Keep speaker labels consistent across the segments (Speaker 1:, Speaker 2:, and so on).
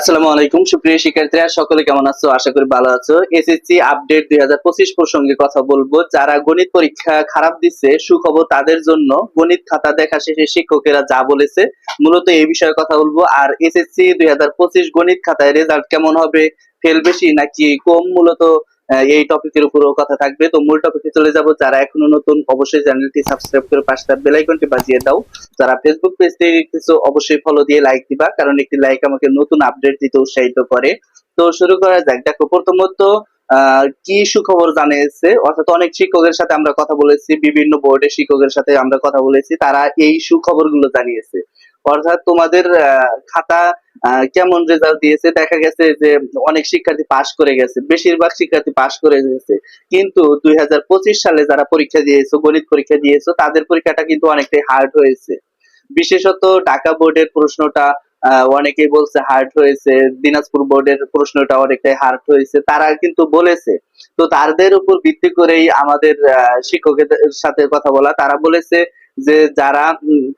Speaker 1: আসসালামু আলাইকুম। সুপ্রিয় শিক্ষার্থীরা, সকলে কেমন আছো? আশা করি ভালো আছো। এসএসসি আপডেট দুই হাজার পঁচিশ প্রসঙ্গে কথা বলব। যারা গণিত পরীক্ষা খারাপ দিচ্ছে সুখবর তাদের জন্য গণিত খাতা দেখা শেষে শিক্ষকেরা যা বলেছে, মূলত এই বিষয়ে কথা বলব। আর এসএসসি দুই হাজার পঁচিশ গণিত খাতায় রেজাল্ট কেমন হবে? ফেল বেশি নাকি কম? মূলত এই টপিকের উপরও কথা থাকবে। তো মূল টপিকে চলে যাব। যারা এখনও নতুন, অবশ্যই চ্যানেলটি সাবস্ক্রাইব করে পাশে বেল আইকনটি বাজিয়ে দাও। যারা ফেসবুক পেজ থেকে দেখতেছো অবশ্যই ফলো দিয়ে লাইক দিবা, কারণ একটি লাইক আমাকে নতুন আপডেট দিতে উৎসাহিত করে। তো শুরু করা যাক। দেখো, প্রথমত কি সুখবর জানিয়েছে? অর্থাৎ অনেক শিক্ষকের সাথে আমরা কথা বলেছি, বিভিন্ন বোর্ডের শিক্ষকের সাথে আমরা কথা বলেছি, তারা এই সুখবরগুলো জানিয়েছে। অর্থাৎ তোমাদের খাতা কেমন রেজাল্ট দিয়েছে? দেখা গেছে যে অনেক শিক্ষার্থী পাশ করে গেছে, বেশিরভাগ শিক্ষার্থী পাশ করে গেছে। কিন্তু দুই সালে যারা পরীক্ষা দিয়েছ, গণিত পরীক্ষা দিয়েছ, তাদের পরীক্ষাটা কিন্তু অনেকটাই হার্ড হয়েছে। বিশেষত ঢাকা বোর্ডের প্রশ্নটা অনেকেই বলছে হার্ড হয়েছে। দিনাজপুর বোর্ডের প্রশ্নটা অনেকটাই হার্ড হয়েছে। তারা কিন্তু বলেছে, তো তাদের উপর ভিত্তি করেই আমাদের শিক্ষকের সাথে কথা বলা। তারা বলেছে যে যারা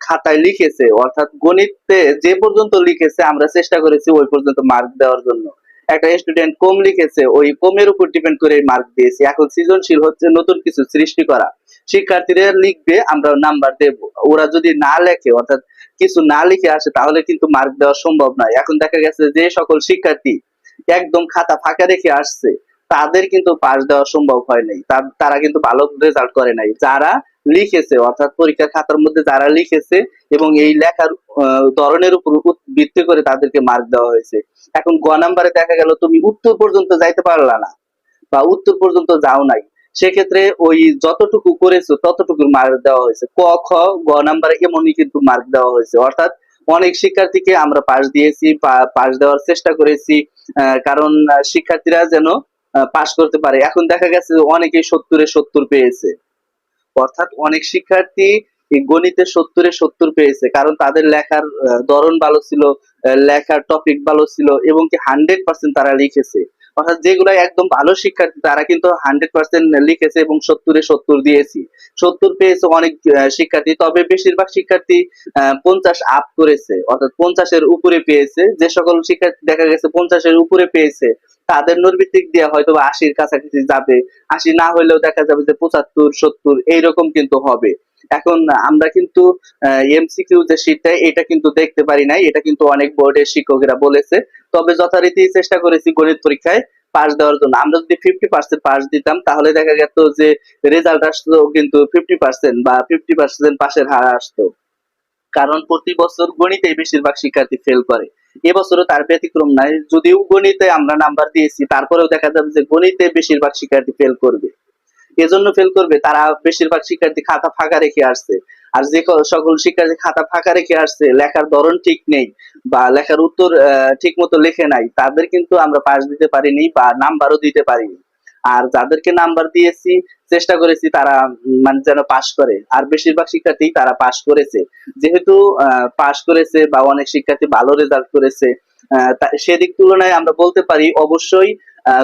Speaker 1: খাতায় লিখেছে, অর্থাৎ গণিতে যে পর্যন্ত লিখেছে, আমরা চেষ্টা করেছি ওই পর্যন্ত মার্ক দেওয়ার জন্য। একটা স্টুডেন্ট কম লিখেছে, ওই কমের উপর ডিপেন্ড করে মার্ক দিয়েছি। এখন সৃজনশীল হচ্ছে নতুন কিছু সৃষ্টি করা। শিক্ষার্থীরা লিখবে, আমরা নাম্বার দেব। ওরা যদি না লেখে, অর্থাৎ কিছু না লিখে আসে, তাহলে কিন্তু মার্ক দেওয়া সম্ভব নয়। এখন দেখা গেছে যে সকল শিক্ষার্থী একদম খাতা ফাঁকা রেখে আসছে। তাদের কিন্তু পাশ দেওয়া সম্ভব হয় নাই। তারা কিন্তু ভালো রেজাল্ট করে নাই। যারা লিখেছে, অর্থাৎ পরীক্ষার খাতার মধ্যে যারা লিখেছে এবং এই লেখার ধরনের উপর ভিত্তি করে তাদেরকে মার্ক দেওয়া হয়েছে। এখন গ নাম্বারে দেখা গেল, তুমি উত্তর পর্যন্ত যাইতে পারলা না বা উত্তর পর্যন্ত যাও নাই। সেক্ষেত্রে ওই যতটুকু করেছ ততটুকু মার্ক দেওয়া হয়েছে। ক, খ, গ নাম্বারে এমনই কিন্তু মার্ক দেওয়া হয়েছে। অর্থাৎ অনেক শিক্ষার্থীকে আমরা পাশ দিয়েছি পাশ দেওয়ার চেষ্টা করেছি কারণ শিক্ষার্থীরা যেন পাস করতে পারে। এখন দেখা গেছে যে অনেকে সত্তরে সত্তর পেয়েছে। অর্থাৎ অনেক শিক্ষার্থী গণিতে সত্তরে সত্তর পেয়েছে। কারণ তাদের লেখার ধরন ভালো ছিল লেখার টপিক ভালো ছিল এবং কি হান্ড্রেড পার্সেন্ট তারা লিখেছে। অর্থাৎ যেগুলো একদম ভালো শিক্ষার্থী, তারা কিন্তু হান্ড্রেড পার্সেন্ট লিখেছে এবং সত্তরে সত্তর দিয়েছি। সত্তর পেয়েছে অনেক শিক্ষার্থী, তবে বেশিরভাগ শিক্ষার্থী পঞ্চাশ আপ করেছে। অর্থাৎ পঞ্চাশের উপরে পেয়েছে। যে সকল শিক্ষার্থী দেখা গেছে পঞ্চাশের উপরে পেয়েছে, তাদের নৈর্ভিত্তিক দিয়ে হয়তো আশির কাছাকাছি যাবে। আশি না হলেও দেখা যাবে যে পঁচাত্তর, সত্তর, এইরকম কিন্তু হবে। এখন আমরা কিন্তু এমসিকিউ যে শীটটা এটা কিন্তু দেখতে পারি নাই, এটা কিন্তু অনেক বোর্ডের শিক্ষকেরা বলেছে। তবে যথারীতি চেষ্টা করেছি গণিত পরীক্ষায় পাস দেওয়ার জন্য। আমরা যদি ফিফটি পার্সেন্ট পাস দিতাম, তাহলে দেখা যেত যে রেজাল্ট আসতো কিন্তু ফিফটি পার্সেন্ট বা ফিফটি পার্সেন্ট পাশের হার আসতো। কারণ প্রতি বছর গণিতে বেশিরভাগ শিক্ষার্থী ফেল করে। এবছরও তার ব্যতিক্রম নাই। যদিও গণিতে আমরা নাম্বার দিয়েছি, তারপরেও দেখা যাবে যে গণিতে বেশিরভাগ শিক্ষার্থী ফেল করবে। এজন্য ফেল করবে, তারা বেশিরভাগ শিক্ষার্থী খাতা ফাঁকা রেখে আসছে। আর যে সকল শিক্ষার্থী খাতা ফাঁকা রেখে আসছে, লেখার ধরন ঠিক নেই বা লেখার উত্তর ঠিক মতো লেখে নাই, তাদের কিন্তু আমরা পাশ দিতে পারিনি বা নাম্বারও দিতে পারিনি। আর যাদেরকে নাম্বার দিয়েছি, চেষ্টা করেছি তারা মানে যেন পাস করে। আর বেশিরভাগ শিক্ষার্থী তারা পাস করেছে। যেহেতু পাস করেছে বা অনেক শিক্ষার্থী ভালো রেজাল্ট করেছে সেদিক তুলনায় আমরা বলতে পারি অবশ্যই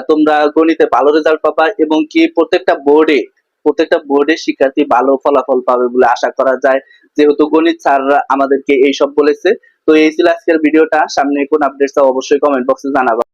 Speaker 1: তোমরা গণিতে ভালো রেজাল্ট পাবা এবং কি প্রত্যেকটা বোর্ডে প্রত্যেকটা বোর্ডে শিক্ষার্থী ভালো ফলাফল পাবে বলে আশা করা যায়। যেহেতু গণিত স্যাররা আমাদেরকে এইসব বলেছে, তো এই ছিল আজকের ভিডিওটা। সামনে কোন আপডেট অবশ্যই কমেন্ট বক্সে জানাবা।